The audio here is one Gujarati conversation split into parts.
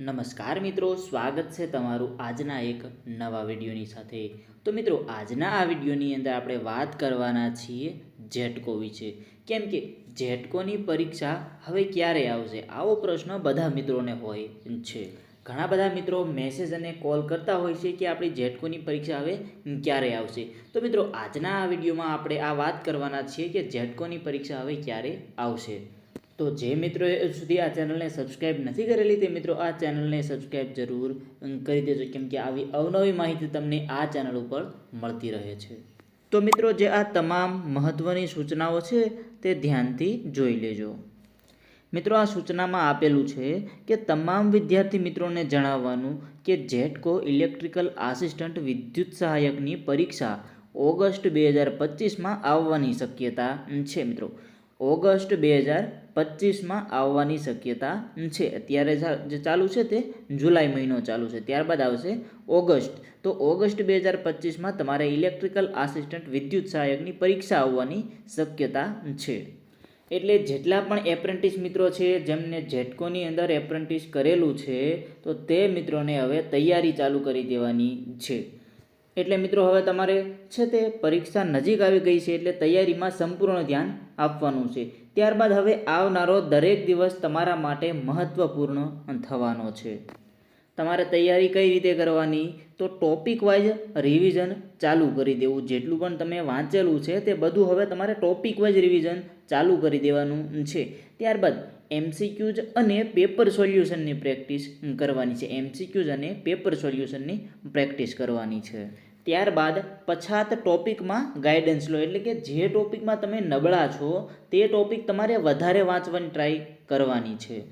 નમસ્કાર મિત્રો, સ્વાગત છે તમારું આજના એક નવા વિડીયોની સાથે. તો મિત્રો, આજના આ વિડીયોની અંદર આપણે વાત કરવાના છીએ જેટકો વિશે. કેમ કે જેટકોની પરીક્ષા હવે ક્યારે આવશે? આવો પ્રશ્ન બધા મિત્રોને હોય છે. ઘણા બધા મિત્રો મેસેજ અને કોલ કરતા હોય છે કે આપણી જેટકોની પરીક્ષા હવે ક્યારે આવશે? તો મિત્રો, આજના આ વિડીયોમાં આપણે આ વાત કરવાના છીએ કે જેટકોની પરીક્ષા હવે ક્યારે આવશે? તો જે મિત્રોએ સુધી આ ચેનલને સબસ્ક્રાઈબ નથી કરેલી તે મિત્રો આ ચેનલને સબસ્ક્રાઈબ જરૂર કરી દેજો, કેમ કે આવી અવનવી માહિતી તમને આ ચેનલ ઉપર મળતી રહે છે. તો મિત્રો જે આ તમામ મહત્ત્વની સૂચનાઓ છે તે ધ્યાનથી જોઈ લેજો. મિત્રો આ સૂચનામાં આપેલું છે કે તમામ વિદ્યાર્થી મિત્રોને જણાવવાનું કે જેટકો ઇલેક્ટ્રિકલ આસિસ્ટન્ટ વિદ્યુત સહાયકની પરીક્ષા ઓગસ્ટ બે હજાર પચીસમાં આવવાની શક્યતા છે મિત્રો. ઓગસ્ટ બે હજાર પચીસમાં આવવાની શક્યતા છે. અત્યારે જે ચાલુ છે તે જુલાઈ મહિનો ચાલુ છે. ત્યારબાદ આવશે ઓગસ્ટ. તો ઓગસ્ટ બે હજાર પચીસમાં તમારે ઇલેક્ટ્રિકલ આસિસ્ટન્ટ વિદ્યુત સહાયકની પરીક્ષા આવવાની શક્યતા છે. એટલે જેટલા પણ એપ્રેન્ટિસ મિત્રો છે, જેમને જેટકોની અંદર એપ્રેન્ટિસ કરેલું છે, તો તે મિત્રોને હવે તૈયારી ચાલુ કરી દેવાની છે. એટલે મિત્રો, હવે તમારે છે તે પરીક્ષા નજીક આવી ગઈ છે એટલે તૈયારીમાં સંપૂર્ણ ધ્યાન આપવાનું છે. ત્યારબાદ હવે આવનારો દરેક દિવસ તમારા માટે મહત્ત્વપૂર્ણ થવાનો છે. તમારે તૈયારી કઈ રીતે કરવાની? તો ટોપિક વાઇઝ રિવિઝન ચાલુ કરી દેવું. જેટલું પણ તમે વાંચેલું છે તે બધું હવે તમારે ટોપિક વાઇઝ રિવિઝન ચાલુ કરી દેવાનું છે. ત્યારબાદ એમસીક્યુઝ અને પેપર સોલ્યુશનની પ્રેક્ટિસ કરવાની છે. એમસીક્યુઝ અને પેપર સોલ્યુશનની પ્રેક્ટિસ કરવાની છે. ત્યારબાદ પછાત ટોપિકમાં ગાઈડન્સ લો. એટલે કે જે ટોપિકમાં તમે નબળા છો, તે ટોપિક તમારે વધારે વાંચવાની ટ્રાય કરવાની છે.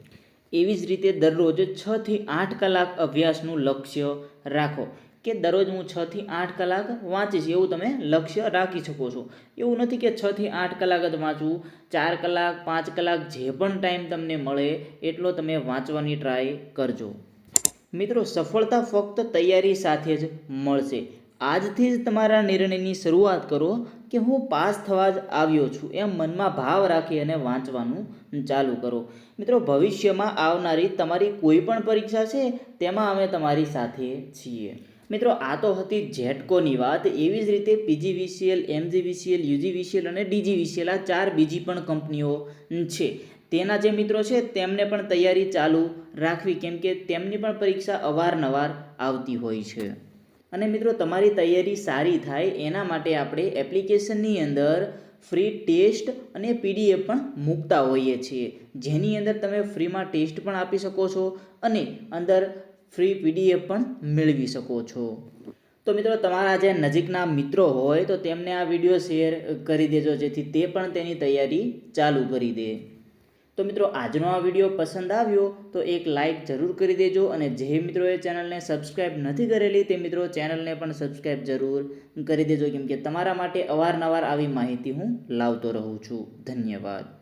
એવી જ રીતે દરરોજ છથી આઠ કલાક અભ્યાસનું લક્ષ્ય રાખો. કે દરરોજ હું છથી આઠ કલાક વાંચીશ એવું તમે લક્ષ્ય રાખી શકો છો. એવું નથી કે છથી આઠ કલાક જ વાંચવું, ચાર કલાક, પાંચ કલાક જે પણ ટાઈમ તમને મળે એટલો તમે વાંચવાની ટ્રાય કરજો. મિત્રો, સફળતા ફક્ત તૈયારી સાથે જ મળશે. આજથી જ તમારા નિર્ણયની શરૂઆત કરો કે હું પાસ થવા જ આવ્યો છું એમ મનમાં ભાવ રાખી અને વાંચવાનું ચાલુ કરો. મિત્રો, ભવિષ્યમાં આવનારી તમારી કોઈ પણ પરીક્ષા છે, તેમાં અમે તમારી સાથે છીએ. મિત્રો, આ તો હતી જેટકોની વાત. એવી જ રીતે પીજીવીસીએલ, એમજીવીસીએલ, યુજીવીસીએલ અને ડીજીવીસીએલ આ ચાર બીજી પણ કંપનીઓ છે. તેના જે મિત્રો છે, તેમને પણ તૈયારી ચાલુ રાખવી, કેમ કે તેમની પણ પરીક્ષા અવારનવાર આવતી હોય છે. અને મિત્રો, તમારી તૈયારી સારી થાય, એના માટે આપણે એપ્લિકેશનની અંદર ફ્રી ટેસ્ટ અને પીડીએફ પણ મૂકતા હોઈએ છીએ. જેની અંદર તમે ફ્રીમાં ટેસ્ટ પણ આપી શકો છો અને અંદર ફ્રી પીડીએફ પણ મેળવી શકો છો. તો મિત્રો, તમારા જે નજીકના મિત્રો હોય, તો તેમને આ વીડિયો શેર કરી દેજો, જેથી તે પણ તેની તૈયારી ચાલુ કરી દે. તો મિત્રો, આજનો આ વીડિયો પસંદ આવ્યો, તો એક લાઇક જરૂર કરી દેજો, અને જે મિત્રોએ ચેનલને સબસ્ક્રાઇબ નથી કરેલી, તે મિત્રો ચેનલને પણ સબસ્ક્રાઇબ જરૂર કરી દેજો, કેમ કે તમારા માટે અવારનવાર આવી માહિતી હું લાવતો રહું છું. ધન્યવાદ.